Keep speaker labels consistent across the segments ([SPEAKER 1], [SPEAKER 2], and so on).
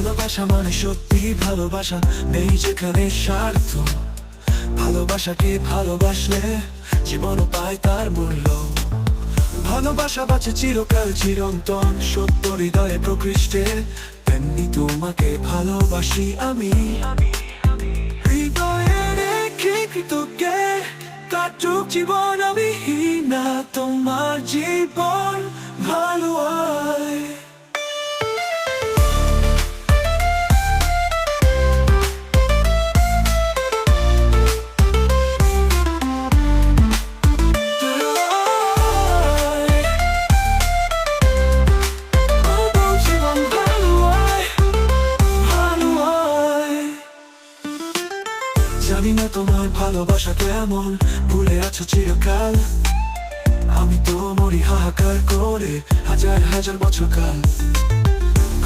[SPEAKER 1] ভালোবাসা মানে সত্যি ভালোবাসা, নেই যেখানে স্বার্থ। ভালোবাসাকে ভালোবাসলে জীবনও পায় তার মূল্য। ভালোবাসা বাঁচে চিরকাল চিরন্তন, সত্য হৃদয়ে প্রকৃষ্টে। তেমনি তোমাকে ভালোবাসি আমি। হৃদয়ে রেখে কৃতজ্ঞে, কাটুক জীবন আমি, না তোমার জীবন। জানি না তোমার ভালোবাসা কেমন। ভুলে আছো চিরকাল। আমি তো মরি হাহাকার করে হাজার হাজার বছর কাল।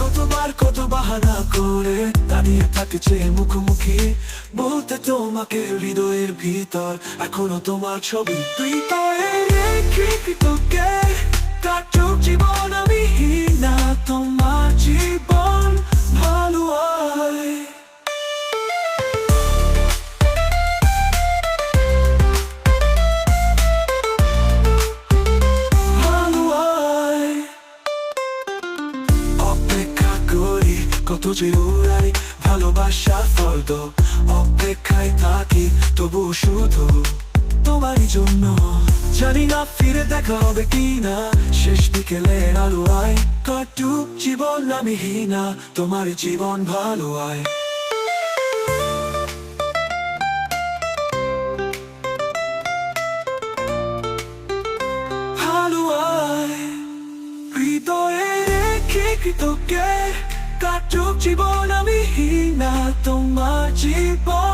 [SPEAKER 1] কতবার কত বাহানা করে দাঁড়িয়ে থাকে চেয়ে মুখোমুখি। বলতে তোমাকে হৃদয়ের ভিতর, এখনও তোমার ছবি। হৃদয়ে রেখে কৃতজ্ঞে কত যে উড়াই ভালোবাসা ফর্দ, অপেক্ষায় থাকি তবু শুধু তোমারই জন্য। জানি না ফিরে দেখা হবে কি না শেষ বিকেলের আলো আয় কাটুক জীবন আমি হিনা, তোমার জীবন ভালো আয়। ভালো আয়। কৃতজ্ঞে কাটুক জীবন আমি না তোমার জীবন ভালো হয়